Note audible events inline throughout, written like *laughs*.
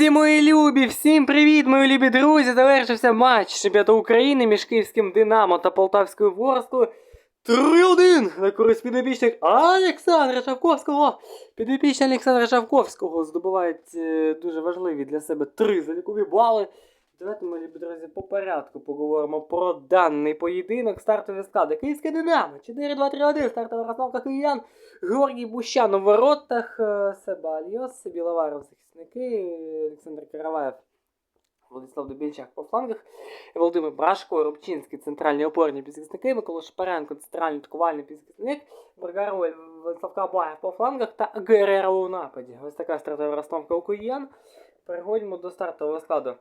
Друзі, мої любі, всім привіт, мої любі друзі! Завершився матч чемпіонату України між київським Динамо та Полтавською Ворскою. 3-1 на користь підопічних Олександра Шавковського. Підопічні Олександра Шавковського здобувають е, дуже важливі для себе три залікові бали. Давайте, мої друзі, по порядку поговоримо про даний поєдинок. Стартові склади. Київське Динамо 4-2-3-1, стартова розстановка киян. Георгій Бущан у воротах, е, Себа Альос, Біловаров захисники, Олександр Караваєв, Владислав Дубінчак по флангах, Володимир Брашко, Рубчинський, центральні опорні півзахисники, Микола Шапаренко, центральний атакувальний півзахисник, Баргароль, Владислав Кабаєв по флангах та Гереро у нападі. Ось така стартова розстановка у киян. Переходимо до стартового складу.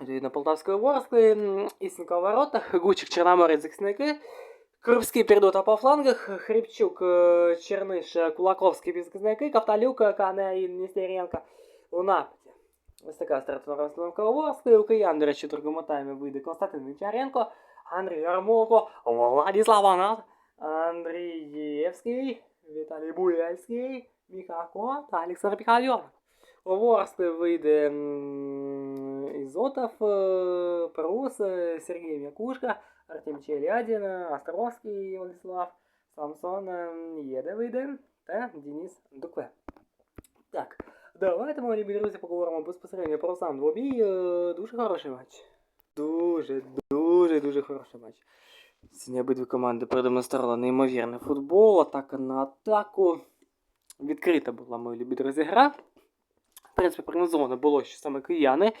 Відповідно, Полтавської Ворскли, Ісенко у воротах, *laughs* Гучик, Чорноморець захисники, Крупський передота по флангах, Хрипчук, е, Черниш, е, Кулаковський півзахисники, Ковталюк, е, Кане і Нестеренко у нападі. Ось така стартова розстановка у Ворскли. У киян, до речі, в другому таймі вийде Константин Вінчаренко, Андрій Ярмолко, Владислав Анат, Андрій Євський, Віталій Буяльський, Міхако та Олександр Піхальонов. У Ворскли вийде м, Ізотов, е, Парус, е, Сергій Мякушка, Артем Челядін, Островський Владислав, Самсон е, Єде та Денис Дукве. Так, давайте, мої любі друзі, поговоримо безпосередньо про сам двобій. Дуже хороший матч. Дуже, дуже, дуже хороший матч. Сьогодні обидві команди продемонстрували неймовірний футбол, атака на атаку. Відкрита була, мої любі друзі, гра. Принципі, прогнозовано було, що саме кияни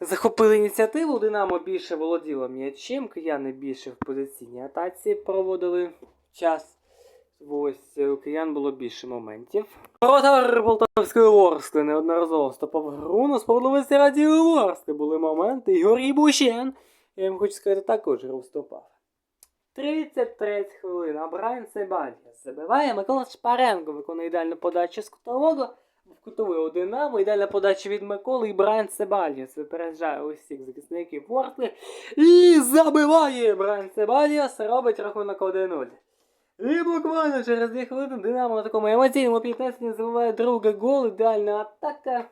захопили ініціативу. Динамо більше володіло м'ячем, кияни більше в позиційній атаці проводили час. Ось е, у киян було більше моментів. Воротар Полтавської Ворскли неодноразово стопав гру, на справедливості раді Ворскли були моменти. І Георгій Бущен, я їм хочу сказати, також гру стопав. 33 хвилина. Брайан Себалья забиває. Микола Шпаренко виконує ідеальну подачу з кутового. Кутовий у Динамо. Ідеальна подача від Миколи і Брайан Себальяс випереджає усіх захисників Ворскли. І забиває Брайан Себальяс, робить рахунок 1-0. І буквально через 2 хвилини Динамо на такому емоційному піднесенні забиває другий гол. Ідеальна атака.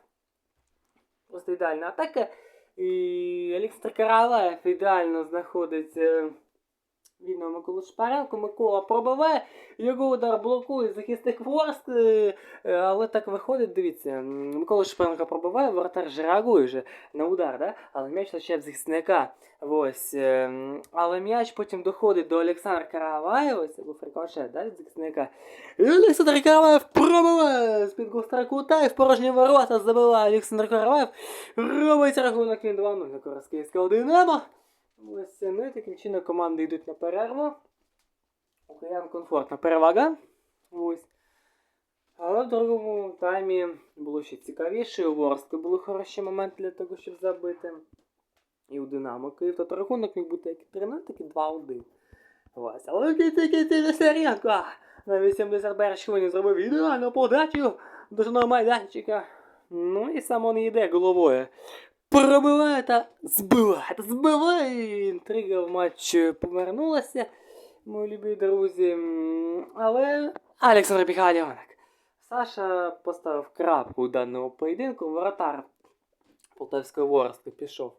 Просто ідеальна атака. І Олександр Караваєв ідеально знаходиться вільного Миколу Шпаренко. Микола пробиває, його удар блокує захисник Ворст, е, е, але так виходить, дивіться, Микола Шпаренко пробиває, воротар же реагує вже на удар, да? але м'яч в захисника. Ось, е, але м'яч потім доходить до Олександра Караваєва, це був рикошет, да, від захисника. І Олександр Караваєв пробиває з-під кута і в порожні ворота забиває Олександр Караваєв. Робить рахунок він 2-0 на Київського Динамо. Ось, ну і таким чином команди йдуть на перерву. У киян комфортна перевага. Ось. Але в другому таймі було ще цікавіше. У Ворску були хороші моменти для того, щоб забити. І у Динамо Київ. Тобто рахунок міг бути як і 3 так і 2-1. Ось. Але кінці Нестеренко на 81 хвилині зробив ідеальну подачу до жодного майданчика. Ну і сам он йде головою. Пробиває та збиває, та збиває. Інтрига в матчі повернулася, мої любі друзі. Але Олександр Піхальонок. Саша поставив крапку у даному поєдинку. Воротар Полтавської Ворски пішов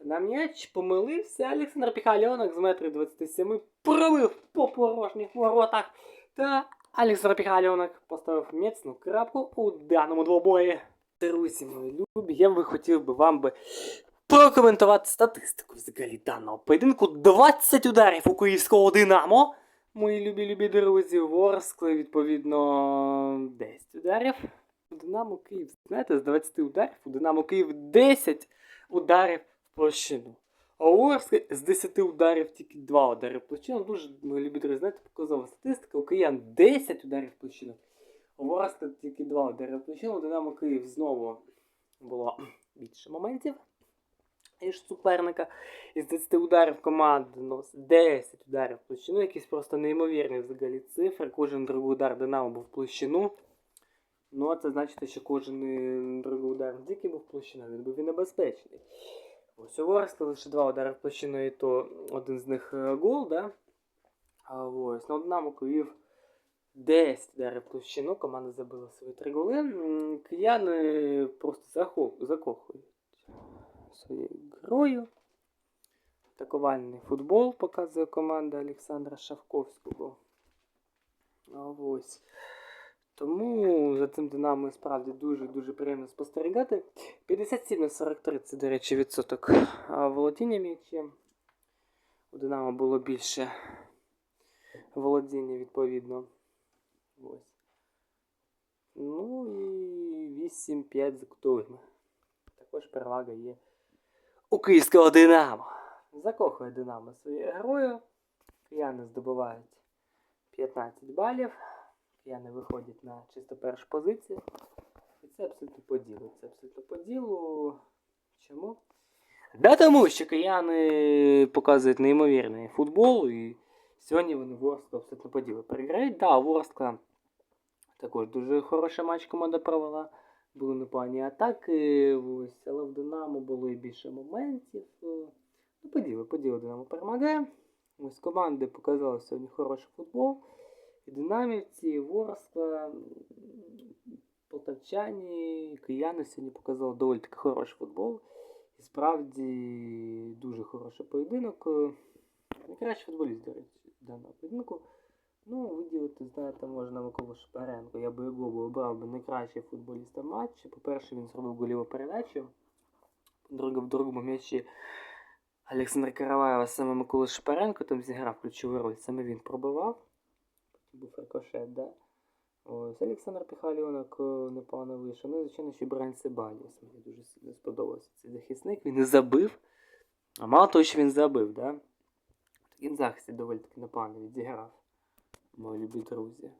на м'яч, помилився. Олександр Піхальонок з метри 27 пробив по порожніх воротах. Та Олександр Піхальонок поставив міцну крапку у даному двобої. Друзі мої любі, я би хотів би вам би прокоментувати статистику взагалі даного поєдинку. 20 ударів у київського Динамо. Мої любі любі друзі, Ворскли, відповідно, 10 ударів. У Динамо Київ, знаєте, з 20 ударів у Динамо Київ 10 ударів в площину. А у Ворскли з 10 ударів тільки 2 удари в площину. Дуже, мої любі друзі, знаєте, показова статистика. У киян 10 ударів в площину. У тільки 2 удари в площину. У Динамо Київ знову було більше моментів ніж суперника. Із 10 ударів команда носить 10 ударів в площину, якісь просто неймовірні взагалі цифри. Кожен другий удар Динамо був в площину. Ну, а це значить, що кожен другий удар не тільки був в площину, він був і небезпечний. Ось у Ворскли лише два удари в площину, і то один з них е, гол, да? А ось, ну, Динамо Київ 10 ударів площину, команда забила свої три голи. Кияни просто закохують своєю грою. Атакувальний футбол показує команда Олександра Шавковського. Ось. Тому за цим Динамо справді дуже-дуже приємно спостерігати. 57 на 43 це, до речі, відсоток володіння м'ячем. У Динамо було більше володіння, відповідно. Ось. Ну і 8-5 за кутовими. Також перевага є у київського Динамо. Закохує Динамо своєю грою. Кияни здобувають 15 балів. Кияни виходять на чисто першу позицію. І це абсолютно по ділу. Це абсолютно по ділу. Чому? Да тому що кияни показують неймовірний футбол, і сьогодні вони Ворсклу абсолютно по ділу переграють. Да, Ворскла також дуже хороший матч команда провела. Були непогані атаки, ось, але в Динамо було і більше моментів. Ну, по ділу, Динамо перемагає. Ось команди показали сьогодні хороший футбол. І динамівці, і Ворскла, полтавчані, кияни сьогодні показали доволі таки хороший футбол. І справді дуже хороший поєдинок. Е, Найкращий футболіст, до речі, даного поєдинку. Ну, виділити, знаєте, можна Миколу Шпаренко. Я би його обрав би найкращий футболіста матчу. По-перше, він зробив голіву передачу. По-друге, в другому м'ячі Олександр Караваєва саме Микола Шпаренко там зіграв ключову роль. Саме він пробивав. Був рикошет, да? Ось Олександр Піхаліонок е, непогано вийшов. Ну, звичайно, ще Брайан Себаліус. Мені дуже сильно сподобався цей захисник. Він і забив. А мало того, що він забив, да? В захисті доволі таки непогано відіграв. Мої любі друзі.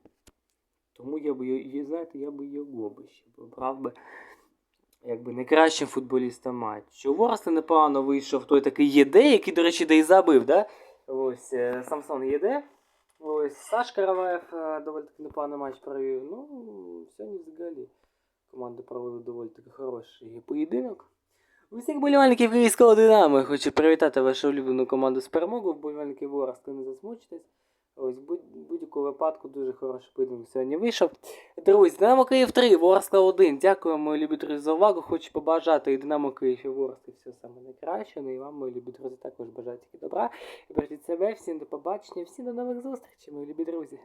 Тому я би, його- знаєте, я би його би ще обрав би якби найкращим футболістом матчу. У Ворсли непогано вийшов той такий ЄД, який, до речі, де і забив, да? Ось е, Самсон ЄД. Ось Сашка Раваєв е, доволі таки непоганий матч провів. Ну, сьогодні взагалі команди провели доволі таки хороший поєдинок. Усіх болівальників київського Динамо хочу привітати вашу улюблену команду з перемогою. Вболівальники Ворскли не засмучитесь. Ось будь- будь-якому випадку дуже хороший поєдинок сьогодні вийшов. Друзі, Динамо Київ 3, Ворскла 1. Дякую, мої любі друзі, за увагу. Хочу побажати і Динамо Київ і Ворсклі все саме найкраще. Ну і вам, мої любі друзі, також бажаю тільки добра. Бережіть себе, всім до побачення, всім до нових зустрічей, мої любі друзі.